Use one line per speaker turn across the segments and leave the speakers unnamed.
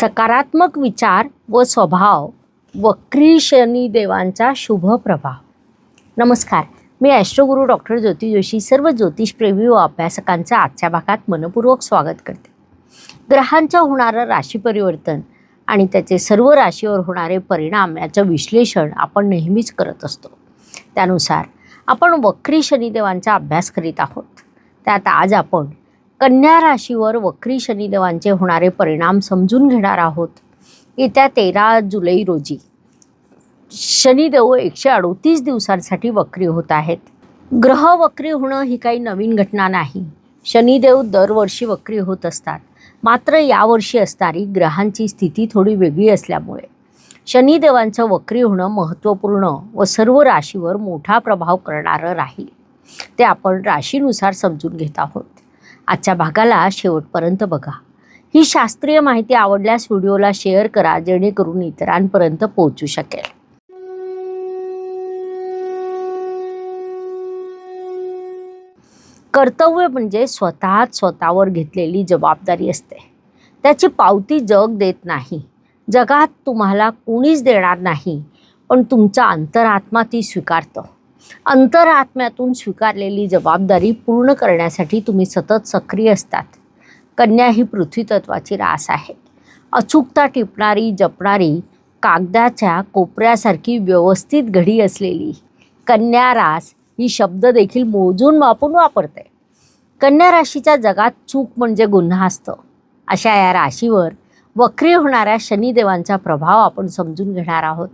सकारात्मक विचार व स्वभाव वक्री शनी देवांचा शुभ प्रभाव. नमस्कार. मी ॲस्ट्रोगुरू डॉक्टर ज्योती जोशी. सर्व ज्योतिषप्रेमी व अभ्यासकांचं आजच्या भागात मनपूर्वक स्वागत करते. ग्रहांचं होणारं राशी परिवर्तन आणि त्याचे सर्व राशीवर होणारे परिणाम याचं विश्लेषण आपण नेहमीच करत असतो. त्यानुसार आपण वक्री शनिदेवांचा अभ्यास करीत आहोत. त्यात आज आपण कन्या राशीवर वक्री शनिदेवांचे होणारे परिणाम समजून घेणार आहोत. येत्या तेरा जुलै रोजी शनिदेव एकशे अडोतीस दिवसांसाठी वक्री होत आहेत. ग्रह वक्री होणं ही काही नवीन घटना नाही. शनिदेव दरवर्षी वक्री होत असतात. मात्र यावर्षी असणारी ग्रहांची स्थिती थोडी वेगळी असल्यामुळे शनिदेवांचं वक्री होणं महत्त्वपूर्ण व सर्व राशीवर मोठा प्रभाव करणारं राहील. ते आपण राशीनुसार समजून घेत आहोत. आजच्या भागाला शेवटपर्यंत बघा. ही शास्त्रीय माहिती आवडल्यास व्हिडिओला शेअर करा जेणेकरून इतरांपर्यंत पोहोचू शकेल. कर्तव्य म्हणजे स्वतःच स्वतःवर घेतलेली जबाबदारी असते. त्याची पावती जग देत नाही. जगात तुम्हाला कोणीच देणार नाही पण तुमचा अंतरात्मा ती स्वीकारतं. अंतरात्म्यातून स्वीकारलेली जबाबदारी पूर्ण करण्यासाठी तुम्ही सतत सक्रिय असतात. कन्या ही पृथ्वी तत्वाची रास आहे. अचूकता टिपणारी जपणारी कागदाच्या कोपऱ्यासारखी व्यवस्थित घडी असलेली कन्या रास ही शब्द देखील मोजून मापून वापरते. कन्या राशीच्या जगात चूक म्हणजे गुन्हा असतं. अशा या राशीवर वक्री होणाऱ्या शनिदेवांचा प्रभाव आपण समजून घेणार आहोत.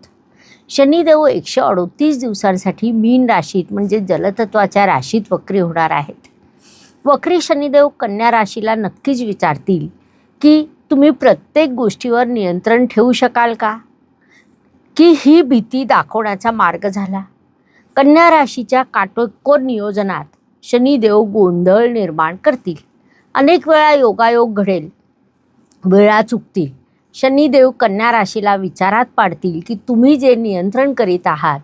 शनिदेव एकशे अडोतीस दिवसांसाठी मीन राशीत म्हणजे जलतत्वाच्या राशीत वक्री होणार आहेत. वक्री शनिदेव कन्या राशीला नक्कीच विचारतील की तुम्ही प्रत्येक गोष्टीवर नियंत्रण ठेवू शकाल का? की ही भीती दाखवण्याचा मार्ग झाला? कन्या राशीच्या काटोकोर नियोजनात शनिदेव गोंधळ निर्माण करतील. अनेक वेळा योगायोग घडेल वेळा चुकतील शनिदेव कन्या राशीला विचारात पाडतील की तुम्ही जे नियंत्रण करीत आहात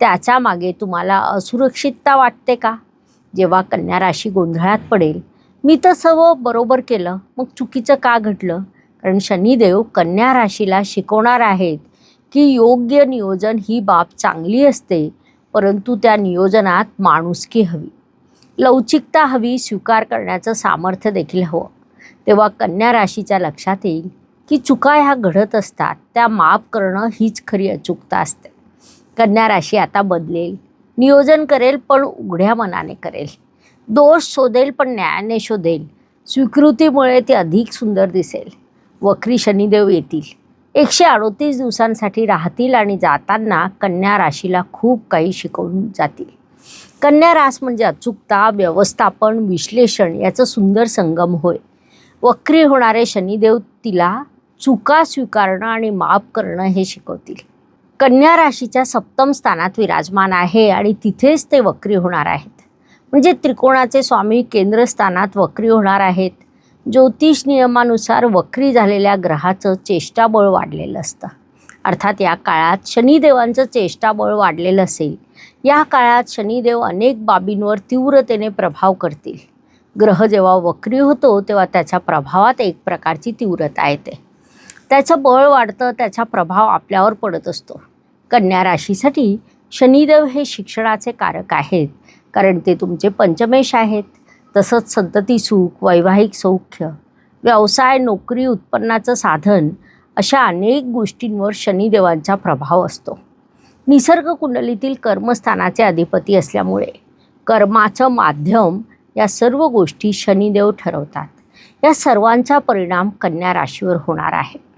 त्याच्यामागे तुम्हाला असुरक्षितता वाटते का? जेव्हा कन्या राशी गोंधळात पडेल मी तर सर्व बरोबर केलं मग चुकीचं का घडलं? कारण शनिदेव कन्या राशीला शिकवणार आहेत की योग्य नियोजन ही बाब चांगली असते परंतु त्या नियोजनात माणुसकी हवी. लवचिकता हवी स्वीकार करण्याचं सामर्थ्य देखील हवं. तेव्हा कन्या राशीच्या लक्षात येईल की चुका ह्या घडत असतात त्या माफ करणं हीच खरी अचूकता असते. कन्या राशी आता बदलेल नियोजन करेल पण उघड्या मनाने करेल. दोष शोधेल पण न्यायाने शोधेल. स्वीकृतीमुळे ते अधिक सुंदर दिसेल. वक्री शनिदेव येतील. एकशे अडोतीस दिवसांसाठी राहतील आणि जाताना कन्या राशीला खूप काही शिकवून जातील. कन्या रास म्हणजे अचूकता व्यवस्थापन विश्लेषण याचं सुंदर संगम होय. वक्री होणारे शनिदेव तिला चुका स्वीकारणं आणि माफ करणं हे शिकवतील. कन्या राशीच्या सप्तम स्थानात विराजमान आहे आणि तिथेच ते वक्री होणार आहेत. म्हणजे त्रिकोणाचे स्वामी केंद्रस्थानात वक्री होणार आहेत. ज्योतिष नियमानुसार वक्री झालेल्या ग्रहाचं चेष्टाबळ वाढलेलं असतं. अर्थात या काळात शनिदेवांचं चेष्टाबळ वाढलेलं असेल. या काळात शनिदेव अनेक बाबींवर तीव्रतेने प्रभाव करतील. ग्रह जेव्हा वक्री होतो तेव्हा त्याच्या प्रभावात एक प्रकारची तीव्रता येते. त्याचं बळ वाढतं त्याचा प्रभाव आपल्यावर पडत असतो. कन्या राशीसाठी शनिदेव हे शिक्षणाचे कारक आहेत. कारण ते तुमचे पंचमेश आहेत. तसंच संतती सुख वैवाहिक सौख्य व्यवसाय नोकरी उत्पन्नाचं साधन अशा अनेक गोष्टींवर शनिदेवांचा प्रभाव असतो. निसर्ग कुंडलीतील कर्मस्थानाचे अधिपती असल्यामुळे कर्माचं माध्यम या सर्व गोष्टी शनिदेव ठरवतात. या सर्वांचा परिणाम कन्या राशीवर होणार आहे.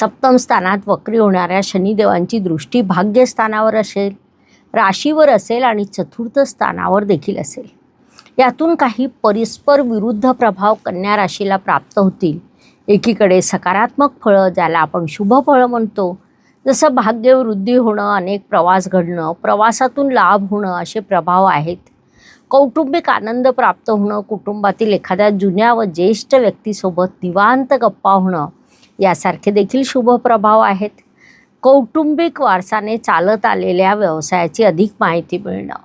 सप्तम स्थानात वक्री होणाऱ्या शनिदेवांची दृष्टी भाग्यस्थानावर असेल राशीवर असेल आणि चतुर्थ स्थानावर देखील असेल. यातून काही परस्पर विरुद्ध प्रभाव कन्या राशीला प्राप्त होतील. एकीकडे सकारात्मक फळं ज्याला आपण शुभ फळं म्हणतो. जसं भाग्यवृद्धी होणं अनेक प्रवास घडणं प्रवासातून लाभ होणं असे प्रभाव आहेत. कौटुंबिक आनंद प्राप्त होणं कुटुंबातील एखाद्या जुन्या व ज्येष्ठ व्यक्तीसोबत निवांत गप्पा होणं यासारखे देखील शुभ प्रभाव आहेत. कौटुंबिक वारसाने चालत आलेल्या व्यवसायाची अधिक माहिती मिळणं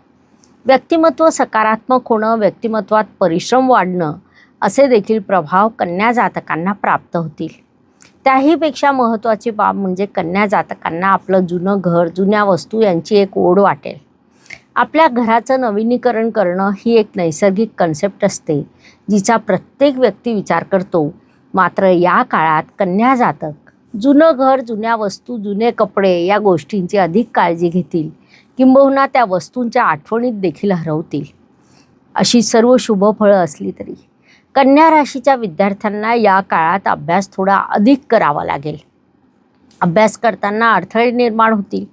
व्यक्तिमत्व सकारात्मक होणं व्यक्तिमत्वात परिश्रम वाढणं असे देखील प्रभाव कन्या जातकांना प्राप्त होतील. त्याहीपेक्षा महत्त्वाची बाब म्हणजे कन्या जातकांना आपलं जुनं घर जुन्या वस्तू यांची एक ओढ वाटेल. आपल्या घराचं नवीनीकरण करणं ही एक नैसर्गिक कन्सेप्ट असते जिचा प्रत्येक व्यक्ती विचार करतो मात्र या काळात कन्या जातक जुनं घर जुन्या वस्तू जुने कपडे या गोष्टींची अधिक काळजी घेतील. किंबहुना त्या वस्तूंच्या आठवणीत देखील हरवतील. अशी सर्व शुभफळं असली तरी. कन्या राशीच्या विद्यार्थ्यांना या काळात अभ्यास थोडा अधिक करावा लागेल. अभ्यास करताना अडथळे निर्माण होतील.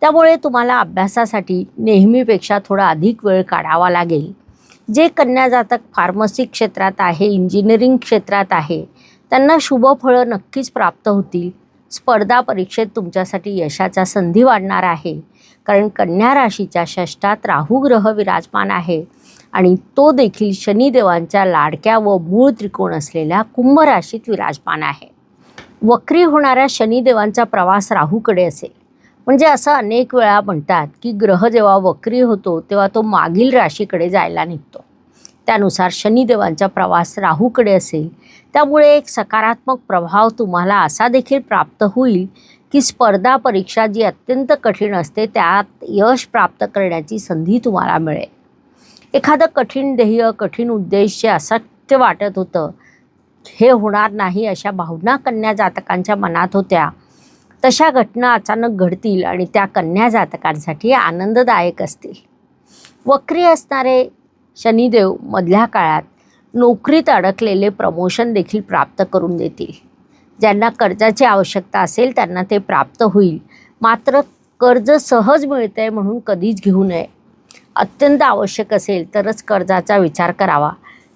त्यामुळे तुम्हाला अभ्यासासाठी नेहमीपेक्षा थोडा अधिक वेळ काढावा लागेल. जे कन्या जातक फार्मसी क्षेत्रात आहे इंजिनिअरिंग क्षेत्रात आहे त्यांना शुभफळं नक्कीच प्राप्त होतील. स्पर्धा परीक्षेत तुमच्यासाठी यशाच्या संधी वाढणार आहे. कारण कन्या राशीच्या षष्टात राहू ग्रह विराजमान आहे आणि तो देखील शनिदेवांच्या लाडक्या व मूळ त्रिकोण असलेल्या कुंभ राशीत विराजमान आहे. वक्री होणाऱ्या शनिदेवांचा प्रवास राहूकडे असेल. म्हणजे असं अनेक वेळा म्हणतात की ग्रह जेव्हा वक्री होतो तेव्हा तो मागील राशीकडे जायला निघतो. त्यानुसार शनिदेवांचा प्रवास राहूकडे असेल त्यामुळे एक सकारात्मक प्रभाव तुम्हाला असा देखील प्राप्त होईल की स्पर्धा परीक्षा जी अत्यंत कठीण असते त्यात यश प्राप्त करण्याची संधी तुम्हाला मिळेल. एखादं कठीण ध्येय कठीण उद्देश जे असत्य वाटत होतं हे होणार नाही अशा भावना कन्या जातकांच्या मनात होत्या. तशा घटना अचानक घडतील आणि त्या कन्या जातकांसाठी आनंददायक असतील. वक्री असणारे शनिदेव मधल्या काळात नोकरीत अडकलेले प्रमोशन देखील प्राप्त करून देतील. ज्यांना कर्जाची आवश्यकता असेल त्यांना ते प्राप्त होईल. मात्र कर्ज सहज मिळतंय म्हणून कधीच घेऊ नये. अत्यंत आवश्यक असेल तरच कर्जाचा विचार करावा.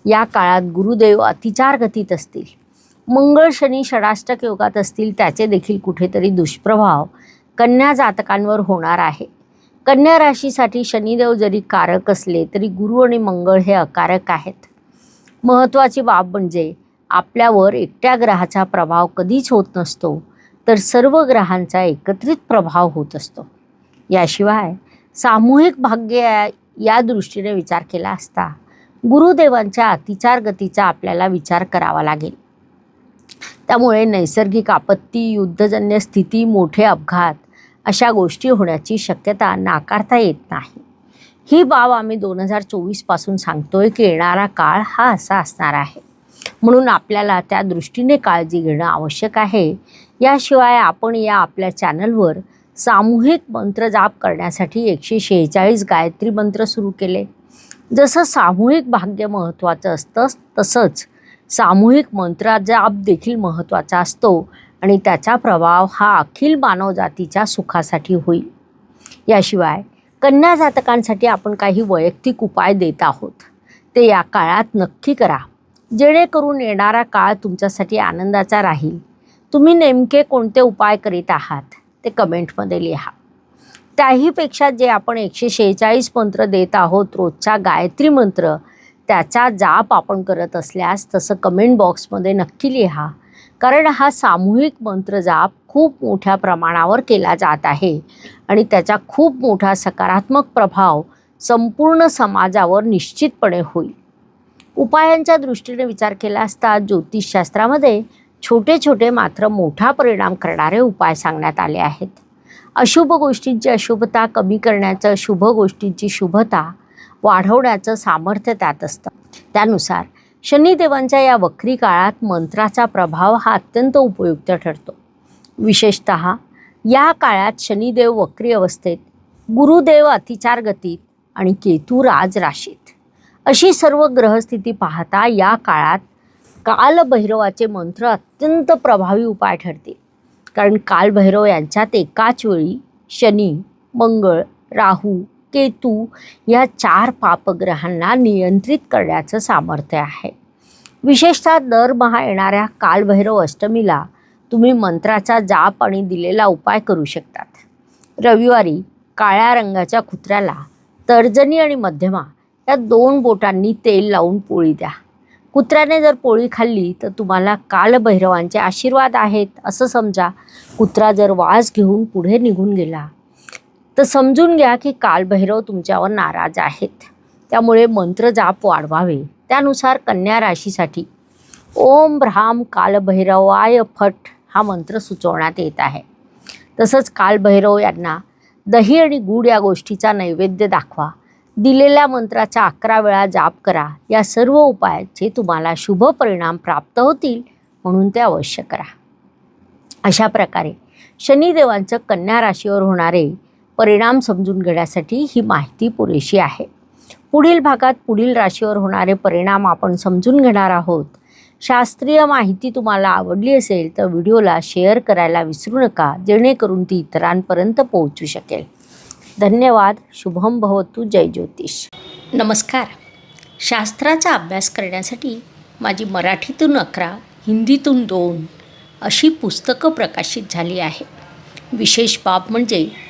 या काळात गुरुदेव अतिचार गतीत असतील. मंगळ शनी षडाष्टक योगात असतील त्याचे देखील कुठेतरी दुष्प्रभाव कन्या जातकांवर होणार आहे. कन्या राशीसाठी शनिदेव जरी कारक असले तरी गुरु आणि मंगळ हे अकारक आहेत. महत्त्वाची बाब म्हणजे आपल्यावर एकट्या ग्रहाचा प्रभाव कधीच होत नसतो तर सर्व ग्रहांचा एकत्रित प्रभाव होत असतो. याशिवाय सामूहिक भाग्य या- दृष्टीने विचार केला असता गुरुदेवांच्या अतिचार गतीचा आपल्याला विचार करावा लागेल. त्यामुळे नैसर्गिक आपत्ती युद्धजन्य स्थिती मोठे अपघात अशा गोष्टी होण्याची शक्यता नाकारता येत नाही. ही बाब आम्ही दोन हजार चोवीसपासून सांगतोय की येणारा काळ हा असा असणार आहे. म्हणून आपल्याला त्या दृष्टीने काळजी घेणं आवश्यक आहे. याशिवाय आपण या आपल्या चॅनलवर सामूहिक मंत्र जाप करण्यासाठी एकशे शेहेचाळीस गायत्री मंत्र सुरू केले. जसं सामूहिक भाग्य महत्त्वाचं असतं तसंच सामूहिक मंत्र जाप देखील महत्त्वाचा असतो आणि त्याचा प्रभाव हा अखिल मानवजातीच्या सुखासाठी होईल. याशिवाय कन्या जातकांसाठी आपण काही वैयक्तिक उपाय देत आहोत. ते या काळात नक्की करा. जेणेकरून येणारा काळ तुमच्यासाठी आनंदाचा राहील. तुम्ही नेमके कोणते उपाय करीत आहात ते कमेंटमध्ये लिहा. त्याहीपेक्षा जे आपण एकशे शेहेचाळीस मंत्र देत आहोत रोजचा गायत्री मंत्र त्याचा जाप आपण करत असल्यास तसं कमेंट बॉक्समध्ये नक्की लिहा. कारण हा सामूहिक मंत्र जाप खूप मोठ्या प्रमाणावर केला जात आहे. आणि त्याचा खूप मोठा सकारात्मक प्रभाव संपूर्ण समाजावर निश्चितपणे होईल. उपायांच्या दृष्टीने विचार केला असता ज्योतिषशास्त्रामध्ये छोटे छोटे मात्र मोठा परिणाम करणारे उपाय सांगण्यात आले आहेत. अशुभ गोष्टींची अशुभता कमी करण्याचं शुभ गोष्टींची शुभता वाढवण्याचं सामर्थ्य त्यात असतं. त्यानुसार शनिदेवांच्या या वक्री काळात मंत्राचा प्रभाव हा अत्यंत उपयुक्त ठरतो. विशेषत या काळात शनिदेव वक्री अवस्थेत गुरुदेव अतिचार गतीत आणि केतू राज राशीत अशी सर्व ग्रहस्थिती पाहता या काळात कालभैरवाचे मंत्र अत्यंत प्रभावी उपाय ठरतील. कारण कालभैरव यांच्यात एकाच वेळी शनी मंगळ राहू केतू या चार पापग्रहांना नियंत्रित करण्याचं सामर्थ्य आहे. विशेषतः दरमहा येणाऱ्या कालभैरव अष्टमीला तुम्ही मंत्राचा जाप आणि दिलेला उपाय करू शकतात. रविवारी काळ्या रंगाच्या कुत्र्याला तर्जनी आणि मध्यमा या दोन बोटांनी तेल लावून पोळी द्या. कुत्र्याने जर पोळी खाल्ली तर तुम्हाला कालभैरवांचे आशीर्वाद आहेत असं समजा कुत्रा जर वास घेऊन पुढे निघून गेला तर समजून घ्या की कालभैरव तुमच्यावर नाराज आहेत. त्यामुळे मंत्र जाप वाढवावे. त्यानुसार कन्या राशीसाठी ओम भ्राम कालभैरवाय फट हा मंत्र सुचवण्यात येत आहे. तसंच कालभैरव यांना दही आणि गूढ या गोष्टीचा नैवेद्य दाखवा. दिलेल्या मंत्राचा अकरा वेळा जाप करा. या सर्व उपायाचे तुम्हाला शुभ परिणाम प्राप्त होतील म्हणून ते अवश्य करा. अशा प्रकारे शनिदेवांचं कन्या राशीवर होणारे परिणाम समजून घेण्यासाठी ही माहिती पुरेशी आहे. पुढील भागात पुढील राशीवर होणारे परिणाम आपण समजून घेणार आहोत. शास्त्रीय माहिती तुम्हाला आवडली असेल तर व्हिडिओला शेअर करायला विसरू नका जेणेकरून ती इतरांपर्यंत पोहोचू शकेल. धन्यवाद शुभम भवतु जय ज्योतिष. नमस्कार. शास्त्राचा अभ्यास करण्यासाठी माझी मराठीतून अकरा हिंदीतून दोन अशी पुस्तकं प्रकाशित झाली आहे. विशेष बाब म्हणजे